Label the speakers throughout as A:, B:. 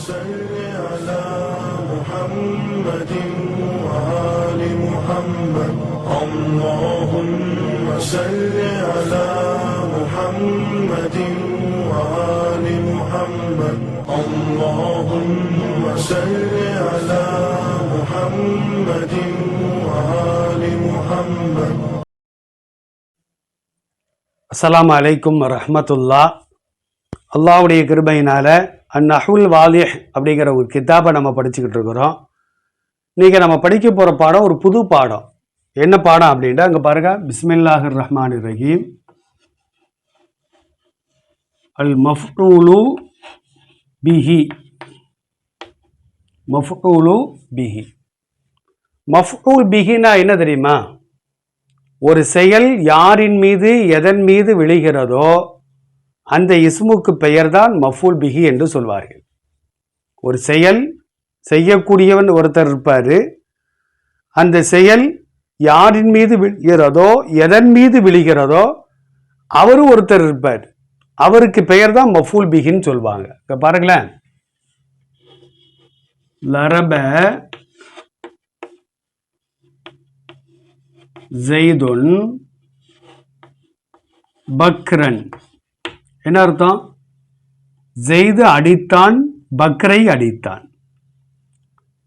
A: صل على محمد وآل محمد اللهم صل على محمد وآل محمد اللهم صل على محمد وآل محمد
B: அஸ்ஸலாமு அலைக்கும் ரஹ்மத்துல்லா அல்லாஹ்வுடைய கிருபையினால அந்நஹுல் வாலிஹ் அப்படிங்கிற ஒரு கித்தாபை நம்ம படிச்சுக்கிட்டு இருக்கிறோம். நீங்கள் நம்ம படிக்க போகிற பாடம் ஒரு புது பாடம். என்ன பாடம் அப்படின்ட்டு அங்கே பாருங்க பிஸ்மில்லாஹிர் ரஹ்மான் ரஹீம். அல் மஃப்டூலு பிஹி. மஃப்டூலு பிஹி. மஃப்டூல் பிஹினா என்ன தெரியுமா? ஒரு செயல் யாரின் மீது எதன் மீது விழுகிறதோ அந்த இஸ்முக்கு பெயர்தான் மஃபூல் பிஹி என்று சொல்வார்கள். ஒரு செயல் செய்யக்கூடியவன் ஒருத்தர் இருப்பார். அந்த செயல் யாரின் மீது விழுகிறதோ எதன் மீது விழுகிறதோ அவரும் ஒருத்தர் இருப்பார். அவருக்கு பெயர் தான் மஃபூல் பிகின்னு சொல்லுவாங்க இப்போ பாருங்களேன். லரப ஜெய்துன் பக்ரன். என்ன அர்த்தம்? ஜெய்து அடித்தான் பக்ரை அடித்தான்.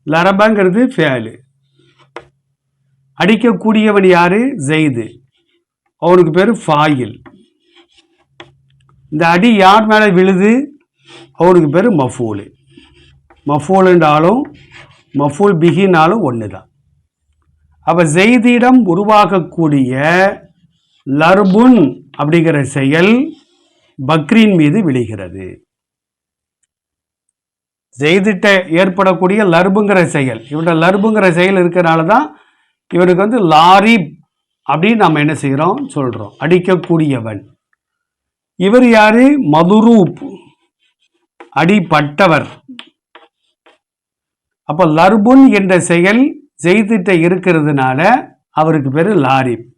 B: லரபங்கிறது ஃபேலு அடிக்கக்கூடியவன் யாரு? ஜெய்து அவனுக்கு பேர் ஃபாயில் இந்த அடி யார் மேலே விழுது? அவனுக்கு பேர் மஃபூலு. மஃபூலுன்றாலும் மஃபூல் பிகினாலும் ஒன்று தான் அப்போ ஜெய்தியிடம் உருவாகக்கூடிய லர்புன் அப்படிங்கிற செயல் பக்ரீன் மீது விழுகிறது. செய்திட்ட ஏற்படக்கூடிய லர்புங்கிற செயல். இவன்ட லர்புங்கிற செயல் இருக்கிறனால தான் இவனுக்கு வந்து லாரிப் அப்படின்னு நம்ம என்ன செய்கிறோம் சொல்கிறோம் அடிக்கக்கூடியவன். இவர் யாரு? மதுரூப். அடிப்பட்டவர். அப்போ லர்புன் என்ற செயல் ஜெய்திட்ட இருக்கிறதுனால அவருக்கு பேர் லாரிப்.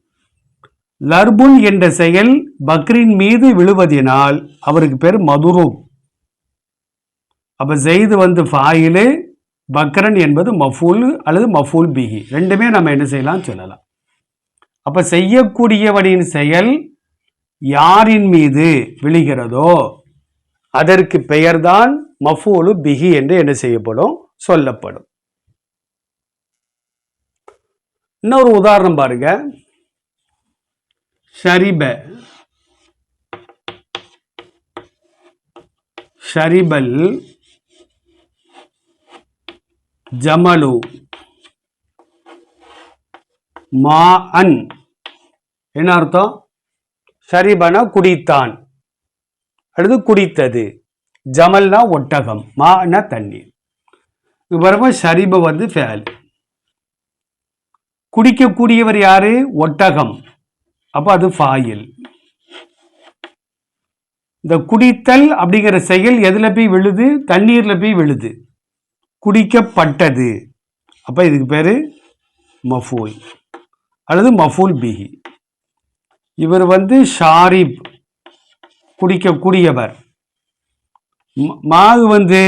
B: லர்புன் என்ற செயல் பக்ரின் மீது விழுவதினால் அவருக்கு பேர் மதுரூப் அப்போ செய்து வந்து ஃபாயிலு பக்ரன் என்பது மஃபூல் அல்லது மஃபூல் பிஹி. ரெண்டுமே நம்ம என்ன செய்யலாம் சொல்லலாம். அப்போ செய்யக்கூடியவனின் செயல் யாரின் மீது விழுகிறதோ அதற்கு பெயர்தான் மஃபூலு பிஹி என்று என்ன செய்யப்படும்? சொல்லப்படும். இன்னொரு உதாரணம் பாருங்க. ஷரிப. ஷரிபல். ஜமலு. மா அன் என்ன அர்த்தம்? ஷரிபனா குடித்தான். அடுத்து குடித்தது. ஜமல்னா ஒட்டகம். மானா தண்ணீர். இது பாருங்க ஷரிப வந்து ஃபேல். குடிக்கக்கூடியவர் யாரு? ஒட்டகம். அப்போ அது ஃபாயில் இந்த குடித்தல் அப்படிங்கிற செயல் எதில் போய் விழுது? தண்ணீரில் போய் விழுது. குடிக்கப்பட்டது. அப்போ இதுக்கு பேர் மஃபூல். அல்லது மஃபூல் பிஹி. இவர் வந்து ஷாரிப் குடிக்கக்கூடியவர். மாது மாவு வந்து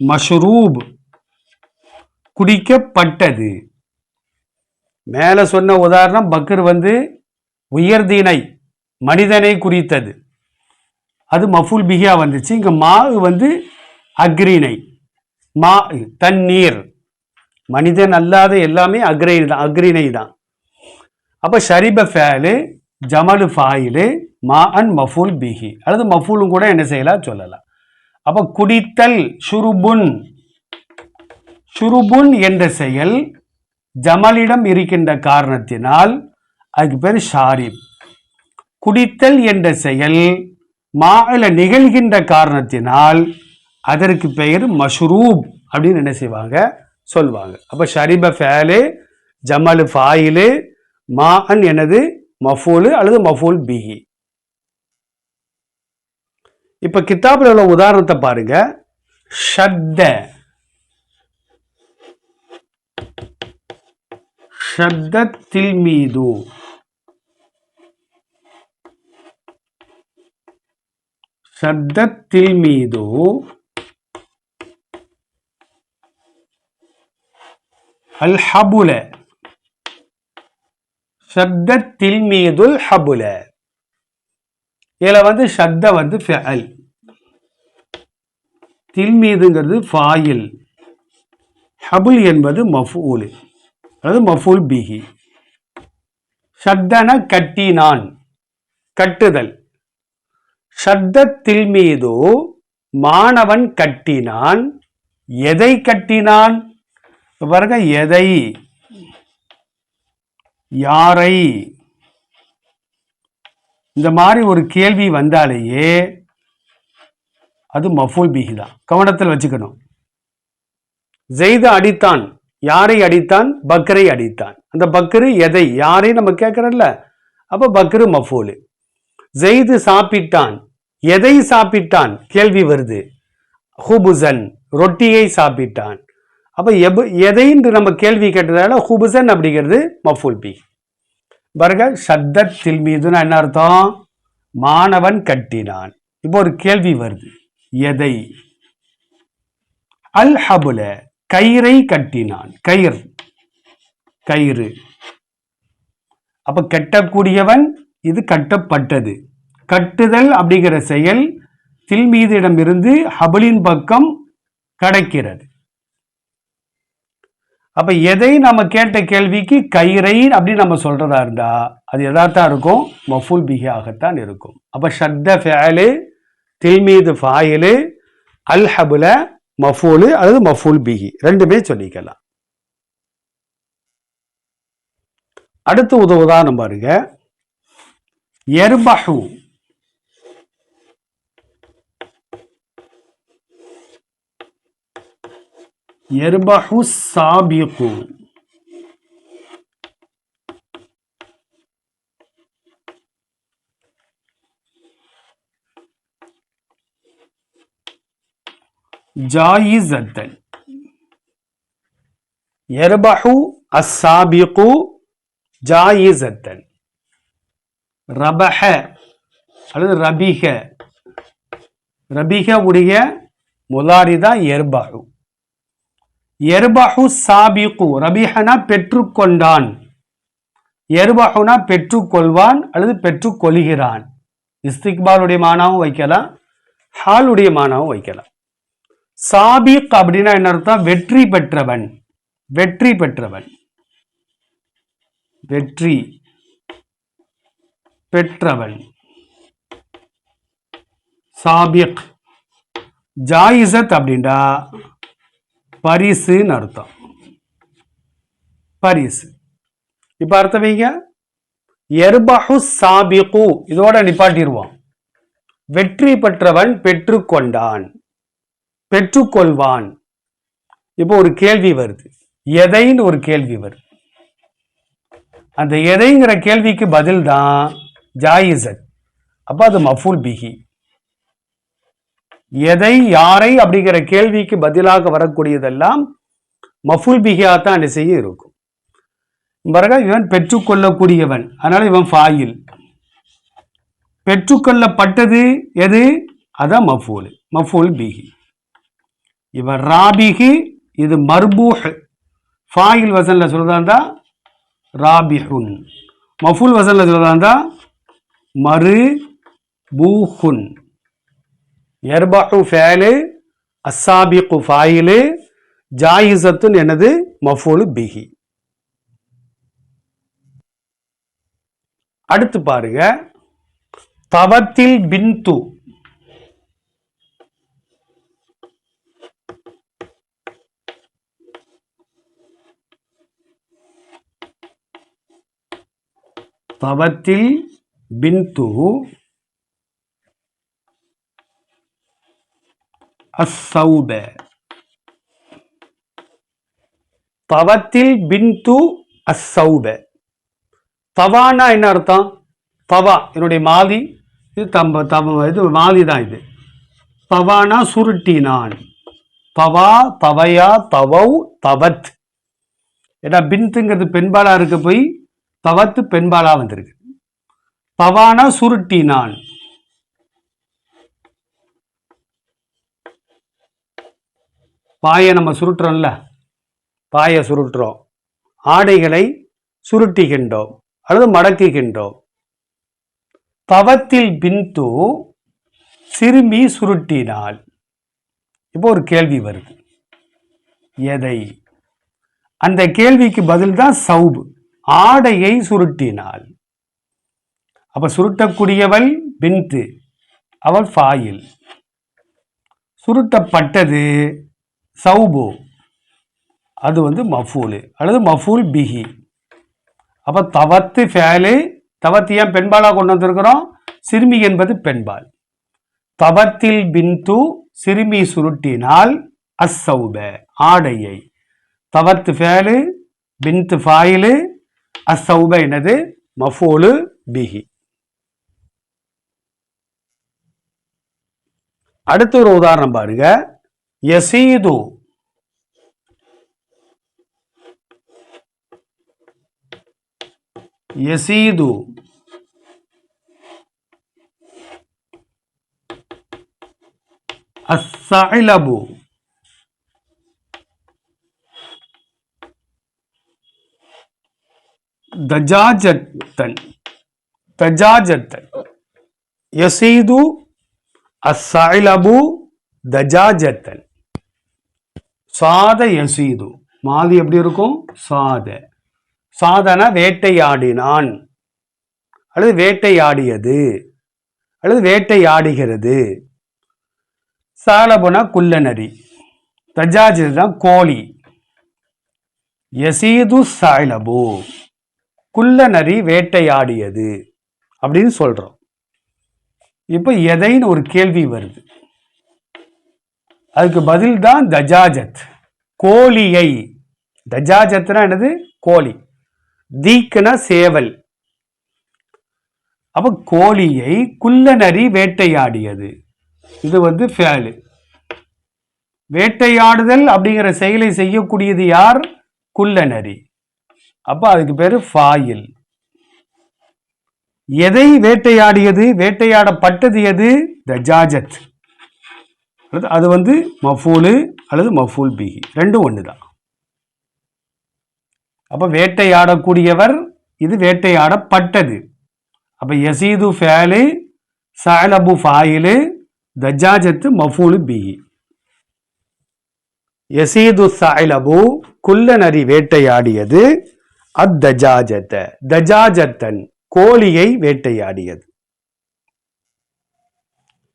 B: மஷ்ரூப் குடிக்கப்பட்டது. மேலே சொன்ன உதாரணம் பக்கர் வந்து உயர்தீனை மனிதனை குறித்தது. அது மஃபுல் பிகியா வந்துச்சு. இங்கே மாவு வந்து அக்ரிணை மா தண்ணீர். மனிதன் அல்லாத எல்லாமே அக்ரிணை தான் அக்ரிணை தான். அப்போ ஷரிப ஃபேலு ஜமலு ஃபாயிலு மா அண்ட் மஃபூல் பிஹி. அல்லது மஃபூலும் கூட என்ன செய்யலாம்? சொல்லலாம். அப்போ குடித்தல் ஷுருபுன் ஷுருபுன் என்ற செயல் ஜமலிடம் இருக்கின்ற காரணத்தினால் அதுக்கு பேர் ஷாரிப் குடித்தல் என்ற செயல் மாவில் நிகழ்கின்ற காரணத்தினால் அதற்கு பெயர் மஷ்ரூப் அப்படின்னு என்ன செய்வாங்க? சொல்லுவாங்க அப்போ ஷரிப ஃபேலு ஜமல் ஃபாயிலு மான் எனது மஃபூலு அல்லது மஃபூல் பிஹி. இப்போ கித்தாபில் உள்ள உதாரணத்தை பாருங்க. ஷத்த. ஷத்த மீது சப்தத்தில் மீதோ அல் ஹபுல. சப்தத்தில் மீதுல் ஹபுல இதில் வந்து சப்த வந்து ஃபெல் மீதுங்கிறது ஃபாயில். ஹபுல் என்பது மஃபூல். அதாவது மஃபூல் பிஹி. சப்தன கட்டினான். கட்டுதல். சப்தத்தில் மீது மாணவன் கட்டினான். எதை கட்டினான்? பாருங்க எதை? யாரை? இந்த மாதிரி ஒரு கேள்வி வந்தாலேயே அது மஃபூல் பிஹி தான். கவனத்தில் வச்சுக்கணும். ஜெய்த அடித்தான். யாரை அடித்தான்? பக்கரை அடித்தான். அந்த பக்கரு எதை? யாரை நம்ம கேட்கறோம்ல. அப்போ பக்ரு மஃபூலு. ஜெய்து சாப்பிட்டான். எதை சாப்பிட்டான்? கேள்வி வருது. ஹுபுசன் ரொட்டியை சாப்பிட்டான். அப்ப எப் எதைன்று நம்ம கேள்வி கேட்டதால ஹுபுசன் அப்படிங்கிறது மஃபுல் பி. பாருங்க சத்தத்தில் மீதுனா என்ன அர்த்தம்? மாணவன் கட்டினான். இப்போ ஒரு கேள்வி வருது. எதை? அல் ஹபுல கயிறை கட்டினான். கயிறு கயிறு. அப்ப கட்டக்கூடியவன் இது கட்டப்பட்டது. கட்டுதல் அப்படிங்கிற செயல் தில்மீதிடமிருந்து ஹபுலின் பக்கம் கடக்கிறது. அப்ப எதை நம்ம கேட்ட கேள்விக்கு கயிறை அப்படின்னு நம்ம சொல்றதா இருந்தா அது எதாத்தான் இருக்கும்? மஃபூல் பிஹியாகத்தான் இருக்கும். அப்ப ஷத்த ஃபேலு தில்மீது ஃபாயிலு அல் ஹபுல மஃபூலு அல்லது மஃபூல் பிஹி. ரெண்டுமே சொல்லிக்கலாம். அடுத்து உதவுதான் பாருங்க. எர்பஹு எர்பஹு சாபிகு ஜாயிசத்தன் எர்பஹு அஸ்ஸாபிகு ஜாயிசத்தன் ரபஹ அல்லது ரபிக ரபிக உடைய முதாரி தான் எர்பஹு. எர்பஹு சாபிகு ரபிஹனா பெற்றுக்கொண்டான். எர்பஹுனா பெற்றுக்கொள்வான் அல்லது பெற்றுக்கொள்கிறான். இஸ்திக்பாலுடைய மானாவும் வைக்கலாம் ஹாலுடைய மானாவும் வைக்கலாம். சாபிக் அப்படின்னா என்ன அர்த்தம்? வெற்றி பெற்றவன். வெற்றி பெற்றவன். வெற்றி. பெற்றவன் சாபிக். ஜாயிசத் அப்படின்டா பரிசுன்னு அர்த்தம். பரிசு. இப்ப அர்த்தம் வைங்க எர்பஹு சாபிகு. இதோட நிப்பாட்டிடுவோம் வெற்றி பெற்றவன் பெற்றுக்கொண்டான். பெற்றுக்கொள்வான். இப்போ ஒரு கேள்வி வருது. எதைன்னு ஒரு கேள்வி வருது. அந்த எதைங்கிற கேள்விக்கு பதில் தான் ஜாயிசத் அப்போ அது மஃபூல் பிஹி. எதை யாரை அப்படிங்கிற கேள்விக்கு பதிலாக வரக்கூடியதெல்லாம் மஃபூல் பிஹியா தான் அந்த செய்ய இருக்கும். பிறகு இவன் பெற்றுக்கொள்ளக்கூடியவன். அதனால இவன் ஃபாயில். பெற்றுக்கொள்ளப்பட்டது எது? அதான் மஃபூல். மஃபூல் பிஹி. இவன் ராபிகி இது மர்பூஹ். ஃபாயில் வசனில் சொல்றதா இருந்தா ராபிஹுன். மஃபூல் வசனில் சொல்றதா இருந்தா மறு பூஹுன் எர்பஹு ஃபேலு அஸ்ஸாபிகு ஃபாயிலு ஜாயிசத்துன் எனது மஃபூலு பிஹி. அடுத்து பாருங்க. தவத்தில் பின்து. தவத்தில் பின்து அசௌப. தவத்தில் பின்து அசௌப. தவானா என்ன அர்த்தம்? தவா என்னுடைய மாதி இது தம்ப தவ இது மாதி தான் இது. தவானா சுருட்டினான். தவா தவையா தவௌ தவத். ஏன்னா பின்த்துங்கிறது பெண்பாலாக இருக்க போய் தவத்து பெண்பாலாக வந்திருக்கு. பவான சுருட்டினான் பாயை நம்ம சுருட்டுறோம்ல பாயை சுருட்டுறோம். ஆடைகளை சுருட்டுகின்றோம் அல்லது மடக்குகின்றோம். பவத்தில் பின்து சிறுமி சுருட்டினால் இப்போ ஒரு கேள்வி வருது. எதை? அந்த கேள்விக்கு பதில் தான் சவுபு. ஆடையை சுருட்டினால் அப்ப சுருட்டக்கூடியவள் பின்து அவள் ஃபாயில் சுருட்டப்பட்டது சௌபு. அது வந்து மஃபூலு அல்லது மஃபூல் பிஹி. அப்போ தவத்து ஃபேலு தவத்து ஏன் பெண்பாலாக கொண்டு வந்திருக்கிறோம்? சிறுமி என்பது பெண்பால். தவத்தில் பின்து சிறுமி சுருட்டினால் அஸ்ஸௌப ஆடையை. தவத்து ஃபேலு பின்து ஃபாயிலு அஸ்ஸௌப என்னது? மஃபூலு பிஹி. அடுத்து ஒரு உதாரணம் பாருங்க. யசீது. யசீது. அஸ்ஸஅலபு தஜாஜத்தன். தஜாஜத்தன். யசீது. அஸ்ஸஅலபு தஜாஜத்தன். சாத யசீது. மாதி எப்படி இருக்கும்? சாத. சாதன வேட்டையாடினான். அல்லது வேட்டையாடியது. அல்லது வேட்டையாடுகிறது. சாலபுனா குள்ளநரி. தஜாஜ் தான் கோழி. யசீது சாய்லபு குள்ளநரி வேட்டையாடியது. அப்படின்னு சொல்றோம். இப்போ எதைன்னு ஒரு கேள்வி வருது. அதுக்கு பதில் தான் தஜாஜத். கோழியை. தஜாஜத்னா என்னது? கோழி. தீக்கனா சேவல். அப்போ கோழியை குள்ளநரி வேட்டையாடியது. இது வந்து ஃபேலு. வேட்டையாடுதல் அப்படிங்கிற செயலை செய்யக்கூடியது யார்? குள்ளநரி. அப்போ அதுக்கு பேர் ஃபாயில். எதை வேட்டையாடியது வேட்டையாடப்பட்டது எது? தஜாஜத் அல்லது அது வந்து மஃபூலு அல்லது மஃபூல் பிஹி ரெண்டும் ஒன்று தான் அப்போ வேட்டையாடக்கூடியவர் இது வேட்டையாடப்பட்டது. அப்போ யசீது ஃபேலு சாலபு ஃபாயிலு தஜாஜத்து மஃபூலு பிஹி யசீது சாயிலபு நரி வேட்டையாடியது அத்தஜாஜத்த தஜாஜத்தன் கோழியை வேட்டையாடியது.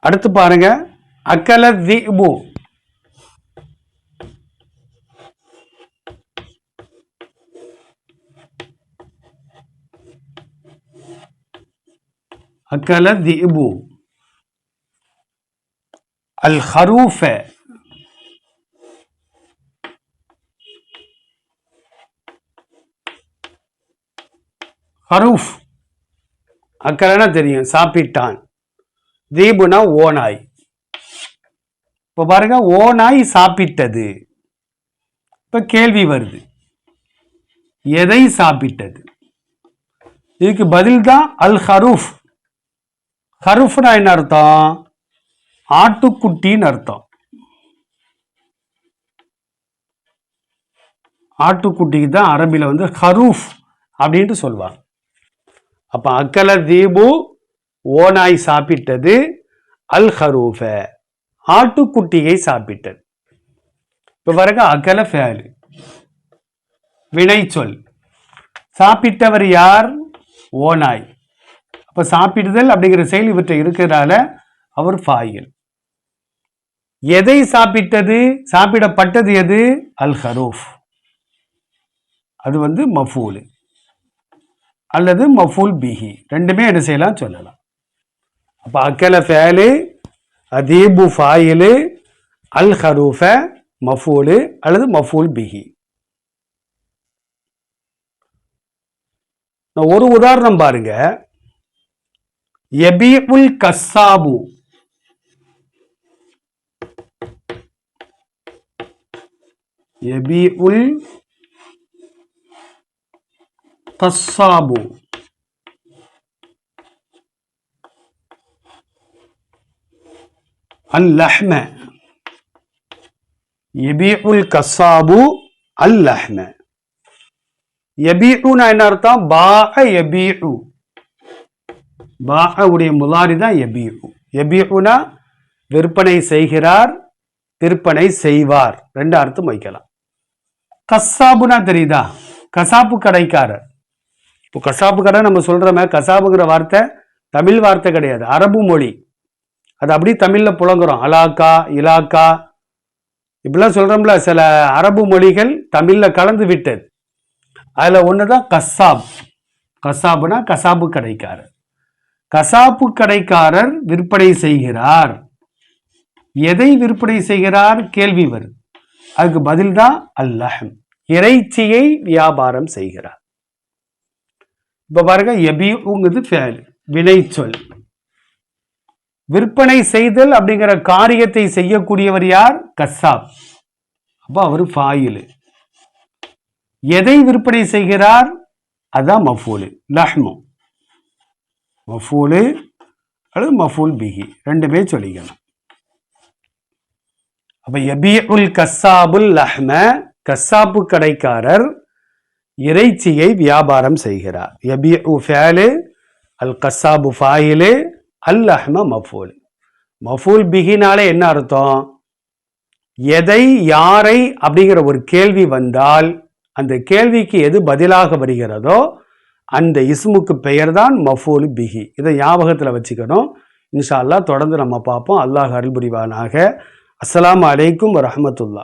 B: அடுத்து பாருங்க அக்கல திபு அக்கல திபு அல் ஹரூஃப. ஹரூஃப். அக்கறைனா தெரியும். சாப்பிட்டான். தீபுனா ஓநாய். இப்போ பாருங்க ஓநாய் சாப்பிட்டது. இப்போ கேள்வி வருது. எதை சாப்பிட்டது? இதுக்கு பதில் தான் அல் ஹரூஃப் ஹரூஃப்னா என்ன அர்த்தம்? ஆட்டுக்குட்டின்னு அர்த்தம். ஆட்டுக்குட்டிக்கு தான் அரபியில் வந்து ஹரூஃப் அப்படின்ட்டு சொல்லுவாங்க அப்போ அக்கல தீபு ஓநாய் சாப்பிட்டது அல் ஹரூஃப. ஆட்டுக்குட்டியை சாப்பிட்டது. இப்போ பாருங்க அகல ஃபேலு. வினை சொல் சாப்பிட்டவர் யார்? ஓநாய். அப்போ சாப்பிடுதல் அப்படிங்கிற செயல் இவற்றை இருக்கிறதால அவர் ஃபாயில். எதை சாப்பிட்டது? சாப்பிடப்பட்டது எது? அல் ஹரூஃப். அது வந்து மஃபூலு. அல்லது மஃபூல் பிஹி. ரெண்டுமே என்ன செய்யலாம்? சொல்லலாம். அப்போ அக்கல ஃபேலு அதீபு ஃபாயிலு அல் ஹரூஃப மஃபூலு அல்லது மஃபூல் பிஹி. நான் ஒரு உதாரணம் பாருங்க. எபீஉல் கஸ்ஸாபு. எபீஉல் கஸ்ஸாபு அல்லஹ்ம எபிஉல் கஸ்ஸாபு அல்லஹ்ம எபிஉனா என்ன அர்த்தம்? பாஅ எபிஉ பாஅ உடைய முலாரி தான் எபிஉ எபிஉனா விற்பனை செய்கிறார் விற்பனை செய்வார். ரெண்டு அர்த்தம் வைக்கலாம். கஸ்ஸாபுனா தெரியுதா? கசாப்பு கடைக்காரர். இப்போ கசாப்பு கடை நம்ம சொல்கிறோமே கசாப்புங்கிற வார்த்தை தமிழ் வார்த்தை கிடையாது அரபு மொழி. அது அப்படியே தமிழில் புழங்குறோம் அலாக்கா இலாக்கா. இப்படிலாம் சொல்கிறோம்ல சில அரபு மொழிகள் தமிழில் கலந்து விட்டது. அதில் ஒன்று தான் கசாப். கசாபுனா கசாப்பு கடைக்காரர். கசாப்பு கடைக்காரர் விற்பனை செய்கிறார். எதை விற்பனை செய்கிறார்? கேள்வி வரும். அதுக்கு பதில் தான் அல்லஹம். இறைச்சியை வியாபாரம் செய்கிறார். இப்ப பாருங்க எபியுங்கிறது ஃபேல் வினைச்சொல். விற்பனை செய்தல் அப்படிங்கிற காரியத்தை செய்யக்கூடியவர் யார்? கசாப். அப்போ அவர் ஃபாயிலு எதை விற்பனை செய்கிறார்? அதான் மஃபூலு லஹ்மு. மஃபூலு அல்லது மஃபூல் பிஹி ரெண்டுமே சொல்லிக்கலாம். அப்ப எபியுல் கசாபுல் லஹ்ம கசாப்பு கடைக்காரர் இறைச்சியை வியாபாரம் செய்கிறார். எபியு ஃபேலு அல் கசாபு ஃபாயிலு அல் அஹ்ம மஃபூல். மஃபூல் பிகினாலே என்ன அர்த்தம்? எதை யாரை அப்படிங்கிற ஒரு கேள்வி வந்தால் அந்த கேள்விக்கு எது பதிலாக வருகிறதோ அந்த இஸ்முக்கு பெயர் தான் மஃபூல் பிஹி. இதை ஞாபகத்தில் வச்சுக்கணும். இன்ஷா அல்லாஹ் தொடர்ந்து நம்ம பார்ப்போம். அல்லாஹ் அருள் புரிவானாக அஸ்ஸலாமு அலைக்கும் வரமத்துல்லா